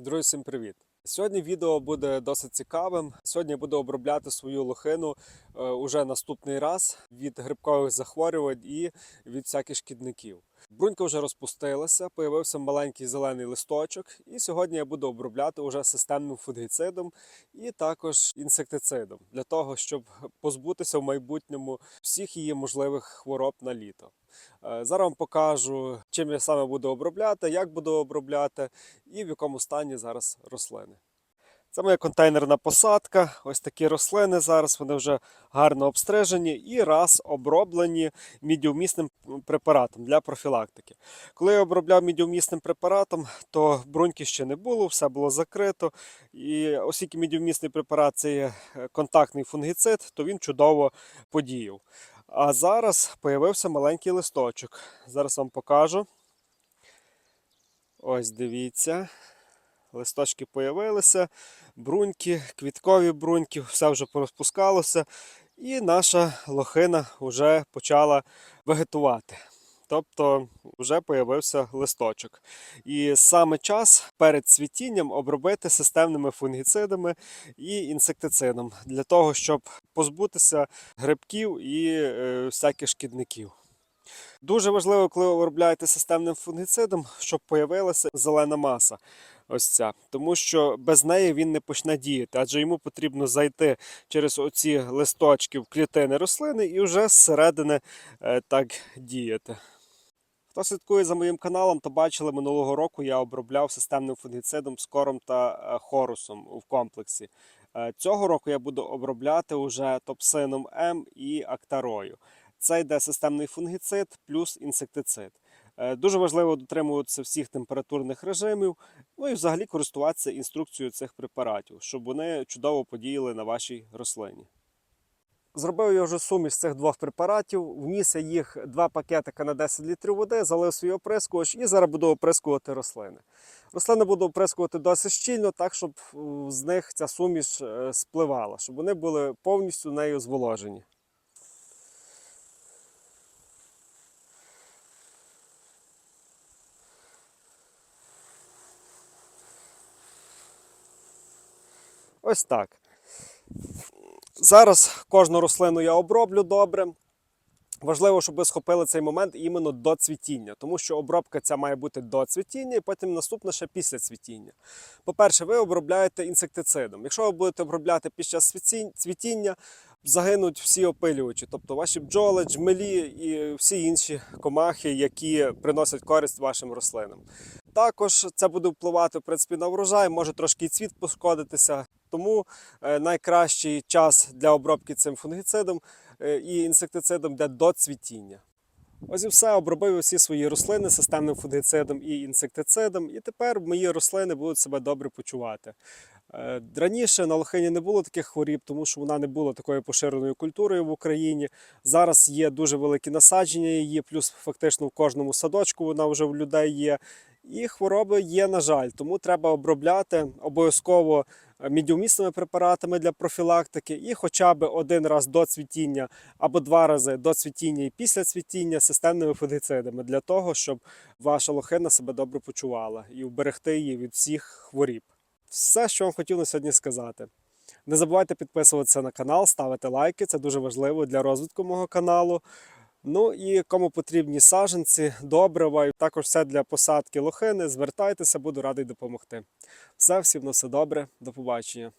Друзі, всім привіт! Сьогодні відео буде досить цікавим. Сьогодні буду обробляти свою лохину е, уже наступний раз від грибкових захворювань і від всяких шкідників. Брунька вже розпустилася, появився маленький зелений листочок, і сьогодні я буду обробляти уже системним фунгіцидом і також інсектицидом для того, щоб позбутися в майбутньому всіх її можливих хвороб на літо. Е, Зараз вам покажу, чим я саме буду обробляти, як буду обробляти і в якому стані зараз рослини. Це моя контейнерна посадка. Ось такі рослини зараз вони вже гарно обстрижені і раз оброблені мідіумісним препаратом для профілактики. Коли я обробляв мідіумісним препаратом, то бруньки ще не було, все було закрито. І оскільки мідіумісний препарат це є е, контактний фунгіцид, то він чудово подіяв. А зараз появився маленький листочок. Зараз вам покажу. Ось дивіться. Листочки появилися, бруньки, квіткові бруньки, все вже порозпускалося. І наша лохина вже почала вегетувати. Тобто вже появився листочок. І саме час перед цвітінням обробити системними фунгіцидами і інсектицидом для того, щоб позбутися грибків і е, всяких шкідників. Дуже важливо, коли ви обробляєте системним фунгіцидом, щоб появилася зелена маса. Ось ця, тому що без неї він не почне діяти, адже йому потрібно зайти через оці листочки в клітини рослини і вже зсередини е, так діяти. Хто слідкує за моїм каналом, то бачили минулого року я обробляв системним фунгіцидом скором та е, хорусом в комплексі. Е, Цього року я буду обробляти уже топсином М і актарою. Це йде системний фунгіцид плюс інсектицид. Е, Дуже важливо дотримуватися всіх температурних режимів, ну і взагалі користуватися інструкцією цих препаратів, щоб вони чудово подіяли на вашій рослині. Зробив я вже суміш цих двох препаратів, вніс я їх два пакетика на 10 літрів води, залив свій оприскувач і зараз буду оприскувати рослини. Рослини буду оприскувати досить щільно, так щоб е, з них ця суміш е, спливала, щоб вони були повністю нею зволожені. Ось так. Зараз кожну рослину я оброблю добре. Важливо, щоб ви схопили цей момент іменно до цвітіння, тому що обробка ця має бути до цвітіння, і потім наступна ще після цвітіння. По-перше, ви обробляєте інсектицидом. Якщо ви будете обробляти під час цвітіння, загинуть всі опилювачі, тобто ваші бджоли, джмелі і всі інші комахи, які приносять користь вашим рослинам. Також це буде впливати в принципі, на врожай, може трошки і цвіт пошкодитися. Тому е, найкращий час для обробки цим фунгіцидом е, і інсектицидом йде до цвітіння. Ось і все, обробив усі свої рослини системним фунгіцидом і інсектицидом, і тепер мої рослини будуть себе добре почувати. Е, Раніше на лохині не було таких хворіб, тому що вона не була такою поширеною культурою в Україні. Зараз є дуже великі насадження її, плюс фактично в кожному садочку вона вже в людей є. І хвороби є, на жаль, тому треба обробляти обов'язково мідіумісними препаратами для профілактики і хоча б один раз до цвітіння або два рази до цвітіння і після цвітіння системними фунгіцидами для того, щоб ваша лохина себе добре почувала і вберегти її від всіх хворіб. Все, що вам хотів на сьогодні сказати. Не забувайте підписуватися на канал, ставити лайки, це дуже важливо для розвитку мого каналу. Ну і кому потрібні саженці, добрива, і також все для посадки лохини, звертайтеся, буду радий допомогти. Все, всім на все добре, до побачення.